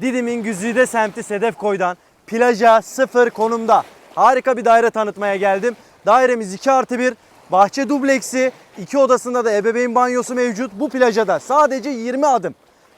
Didim'in Güzide semti Sedef Koy'dan plaja sıfır konumda harika bir daire tanıtmaya geldim. Dairemiz 2 artı 1, bahçe dubleksi, iki odasında da ebeveyn banyosu mevcut. Bu plajada sadece 20 adım.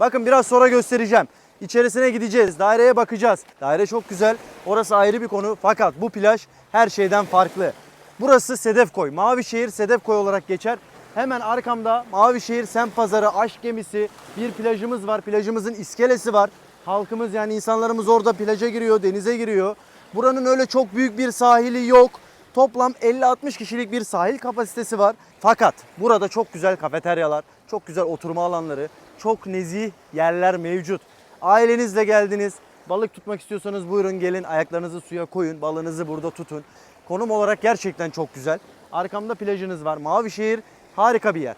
Bakın biraz sonra göstereceğim. İçerisine gideceğiz, daireye bakacağız. Daire çok güzel, orası ayrı bir konu fakat bu plaj her şeyden farklı. Burası Sedefkoy, Mavişehir Sedefkoy olarak geçer. Hemen arkamda Mavişehir Semt Pazarı, Aşk Gemisi, bir plajımız var. Plajımızın iskelesi var. Halkımız yani insanlarımız orada plaja giriyor, denize giriyor. Buranın öyle çok büyük bir sahili yok. Toplam 50-60 kişilik bir sahil kapasitesi var. Fakat burada çok güzel kafeteryalar, çok güzel oturma alanları, çok nezih yerler mevcut. Ailenizle geldiniz, balık tutmak istiyorsanız buyurun gelin ayaklarınızı suya koyun, balığınızı burada tutun. Konum olarak gerçekten çok güzel. Arkamda plajınız var. Mavişehir harika bir yer.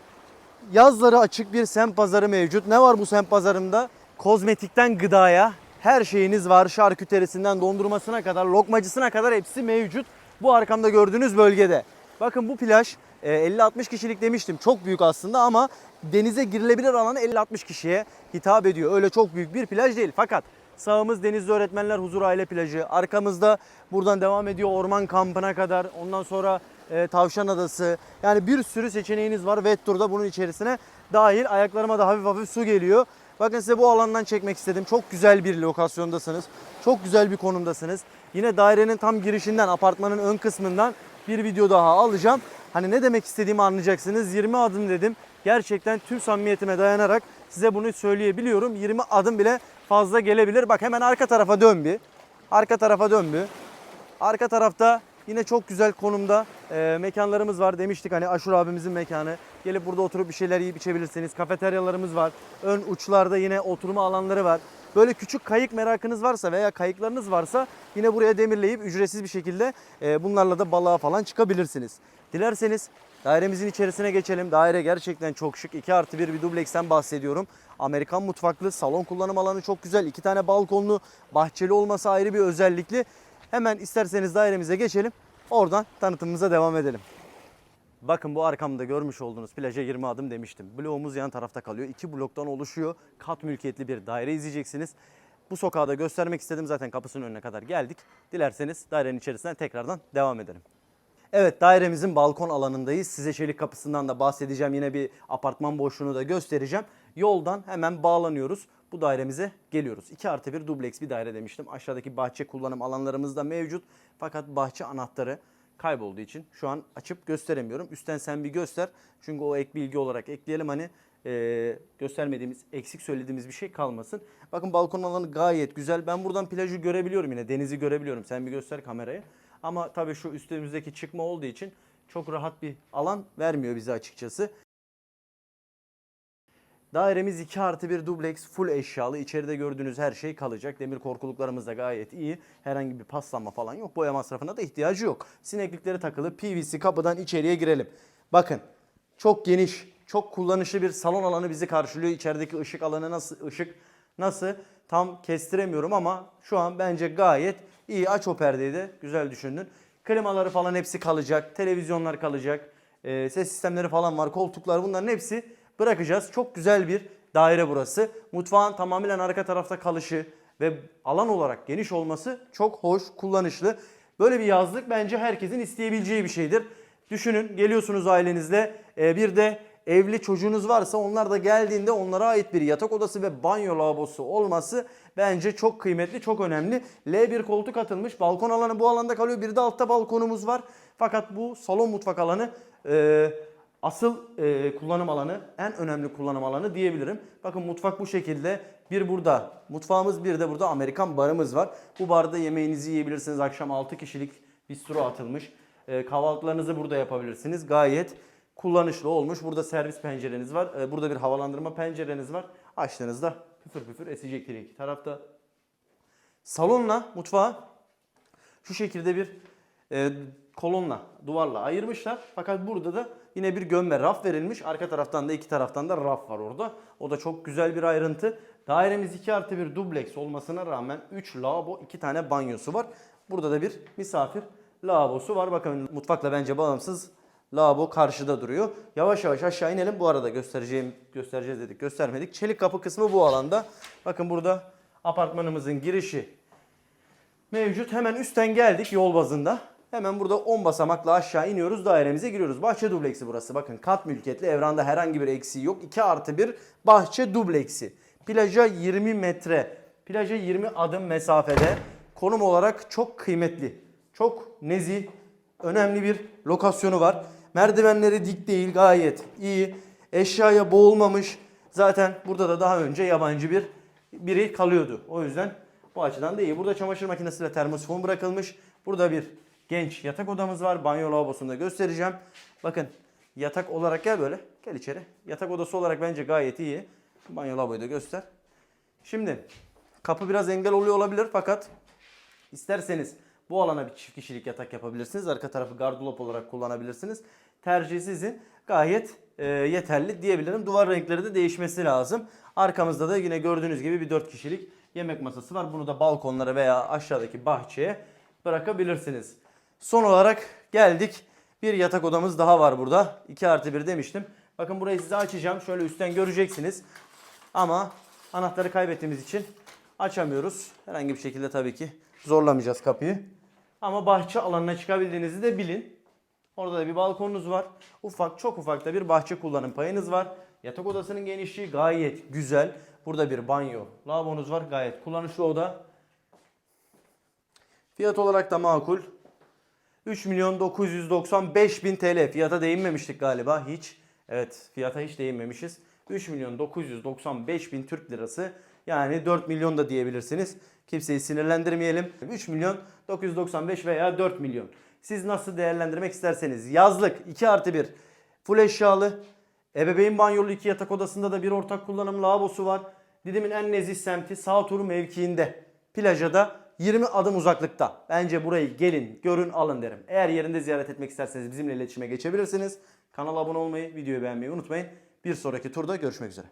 Yazları açık bir semt pazarı mevcut. Ne var bu semt pazarında? Kozmetikten gıdaya her şeyiniz var. Şarküterisinden dondurmasına kadar, lokmacısına kadar hepsi mevcut. Bu arkamda gördüğünüz bölgede. Bakın bu plaj e, 50-60 kişilik demiştim. Çok büyük aslında ama denize girilebilir alanı 50-60 kişiye hitap ediyor. Öyle çok büyük bir plaj değil. Fakat sağımız Denizli Öğretmenler Huzur Aile Plajı. Arkamızda buradan devam ediyor orman kampına kadar. Ondan sonra e, Tavşan Adası. Yani bir sürü seçeneğiniz var. Wet Tour'da bunun içerisine dahil. Ayaklarıma da hafif hafif su geliyor. Bakın size bu alandan çekmek istedim. Çok güzel bir lokasyondasınız. Çok güzel bir konumdasınız. Yine dairenin tam girişinden, apartmanın ön kısmından bir video daha alacağım. Hani ne demek istediğimi anlayacaksınız. 20 adım dedim. Gerçekten tüm samimiyetime dayanarak size bunu söyleyebiliyorum. 20 adım bile fazla gelebilir. Bak hemen arka tarafa dön bir. Arka tarafa dön bir. Arka tarafta yine çok güzel konumda e, mekanlarımız var. Demiştik hani Aşur abimizin mekanı. Gelip burada oturup bir şeyler yiyip içebilirsiniz. Kafeteryalarımız var. Ön uçlarda yine oturma alanları var. Böyle küçük kayık merakınız varsa veya kayıklarınız varsa yine buraya demirleyip ücretsiz bir şekilde e, bunlarla da balığa falan çıkabilirsiniz. Dilerseniz dairemizin içerisine geçelim. Daire gerçekten çok şık. 2 artı 1 bir dubleksten bahsediyorum. Amerikan mutfaklı, salon kullanım alanı çok güzel. İki tane balkonlu, bahçeli olması ayrı bir özellikli. Hemen isterseniz dairemize geçelim. Oradan tanıtımımıza devam edelim. Bakın bu arkamda görmüş olduğunuz plaja 20 adım demiştim. Bloğumuz yan tarafta kalıyor. İki bloktan oluşuyor. Kat mülkiyetli bir daire izleyeceksiniz. Bu sokağı da göstermek istedim. Zaten kapısının önüne kadar geldik. Dilerseniz dairenin içerisinden tekrardan devam edelim. Evet dairemizin balkon alanındayız. Size çelik kapısından da bahsedeceğim. Yine bir apartman boşluğunu da göstereceğim. Yoldan hemen bağlanıyoruz. Bu dairemize geliyoruz. 2 artı 1 dubleks bir daire demiştim. Aşağıdaki bahçe kullanım alanlarımız da mevcut. Fakat bahçe anahtarı kaybolduğu için şu an açıp gösteremiyorum. Üstten sen bir göster. Çünkü o ek bilgi olarak ekleyelim hani e, göstermediğimiz, eksik söylediğimiz bir şey kalmasın. Bakın balkon alanı gayet güzel. Ben buradan plajı görebiliyorum yine. Denizi görebiliyorum. Sen bir göster kamerayı. Ama tabii şu üstümüzdeki çıkma olduğu için çok rahat bir alan vermiyor bize açıkçası. Dairemiz 2 artı 1 dubleks full eşyalı. İçeride gördüğünüz her şey kalacak. Demir korkuluklarımız da gayet iyi. Herhangi bir paslanma falan yok. Boya masrafına da ihtiyacı yok. Sineklikleri takılı PVC kapıdan içeriye girelim. Bakın çok geniş, çok kullanışlı bir salon alanı bizi karşılıyor. İçerideki ışık alanı nasıl, ışık nasıl tam kestiremiyorum ama şu an bence gayet iyi. Aç o perdeyi de güzel düşündün. Klimaları falan hepsi kalacak. Televizyonlar kalacak. Ee, ses sistemleri falan var. Koltuklar bunların hepsi bırakacağız. Çok güzel bir daire burası. Mutfağın tamamen arka tarafta kalışı ve alan olarak geniş olması çok hoş, kullanışlı. Böyle bir yazlık bence herkesin isteyebileceği bir şeydir. Düşünün geliyorsunuz ailenizle e, bir de evli çocuğunuz varsa onlar da geldiğinde onlara ait bir yatak odası ve banyo lavabosu olması bence çok kıymetli, çok önemli. L1 koltuk atılmış. Balkon alanı bu alanda kalıyor. Bir de altta balkonumuz var. Fakat bu salon mutfak alanı e, asıl e, kullanım alanı, en önemli kullanım alanı diyebilirim. Bakın mutfak bu şekilde. Bir burada mutfağımız, bir de burada Amerikan barımız var. Bu barda yemeğinizi yiyebilirsiniz. Akşam 6 kişilik bistro atılmış. E, kahvaltılarınızı burada yapabilirsiniz. Gayet kullanışlı olmuş. Burada servis pencereniz var. E, burada bir havalandırma pencereniz var. Açtığınızda püfür püfür esecektir iki tarafta. Salonla mutfağı şu şekilde bir e, kolonla, duvarla ayırmışlar. Fakat burada da yine bir gömme raf verilmiş. Arka taraftan da iki taraftan da raf var orada. O da çok güzel bir ayrıntı. Dairemiz 2 artı 1 dubleks olmasına rağmen 3 lavabo, 2 tane banyosu var. Burada da bir misafir lavabosu var. Bakın mutfakla bence bağımsız lavabo karşıda duruyor. Yavaş yavaş aşağı inelim. Bu arada göstereceğim, göstereceğiz dedik, göstermedik. Çelik kapı kısmı bu alanda. Bakın burada apartmanımızın girişi mevcut. Hemen üstten geldik yol bazında. Hemen burada 10 basamakla aşağı iniyoruz dairemize giriyoruz. Bahçe dubleksi burası. Bakın kat mülkiyetli evranda herhangi bir eksiği yok. 2 artı 1 bahçe dubleksi. Plaja 20 metre. Plaja 20 adım mesafede. Konum olarak çok kıymetli. Çok nezih, önemli bir lokasyonu var. Merdivenleri dik değil gayet iyi. Eşyaya boğulmamış. Zaten burada da daha önce yabancı bir biri kalıyordu. O yüzden bu açıdan da iyi. Burada çamaşır makinesiyle termosifon bırakılmış. Burada bir genç yatak odamız var. Banyo lavabosunu da göstereceğim. Bakın yatak olarak gel böyle. Gel içeri. Yatak odası olarak bence gayet iyi. Banyo lavaboyu da göster. Şimdi kapı biraz engel oluyor olabilir fakat isterseniz bu alana bir çift kişilik yatak yapabilirsiniz. Arka tarafı gardırop olarak kullanabilirsiniz. Tercih sizin. Gayet e, yeterli diyebilirim. Duvar renkleri de değişmesi lazım. Arkamızda da yine gördüğünüz gibi bir 4 kişilik yemek masası var. Bunu da balkonlara veya aşağıdaki bahçeye bırakabilirsiniz. Son olarak geldik. Bir yatak odamız daha var burada. 2 artı 1 demiştim. Bakın burayı size açacağım. Şöyle üstten göreceksiniz. Ama anahtarı kaybettiğimiz için açamıyoruz. Herhangi bir şekilde tabii ki zorlamayacağız kapıyı. Ama bahçe alanına çıkabildiğinizi de bilin. Orada da bir balkonunuz var. Ufak çok ufak da bir bahçe kullanım payınız var. Yatak odasının genişliği gayet güzel. Burada bir banyo, lavabonuz var. Gayet kullanışlı oda. Fiyat olarak da makul. 3 milyon 995 bin TL. Fiyata değinmemiştik galiba hiç. Evet fiyata hiç değinmemişiz. 3 milyon 995 bin Türk lirası. Yani 4 milyon da diyebilirsiniz. Kimseyi sinirlendirmeyelim. 3 milyon 995 veya 4 milyon. Siz nasıl değerlendirmek isterseniz. Yazlık 2 artı 1. Full eşyalı. Ebeveyn banyolu iki yatak odasında da bir ortak kullanım lavabosu var. Didim'in en nezih semti sağ turu mevkiinde. Plaja 20 adım uzaklıkta. Bence burayı gelin, görün, alın derim. Eğer yerinde ziyaret etmek isterseniz bizimle iletişime geçebilirsiniz. Kanala abone olmayı, videoyu beğenmeyi unutmayın. Bir sonraki turda görüşmek üzere.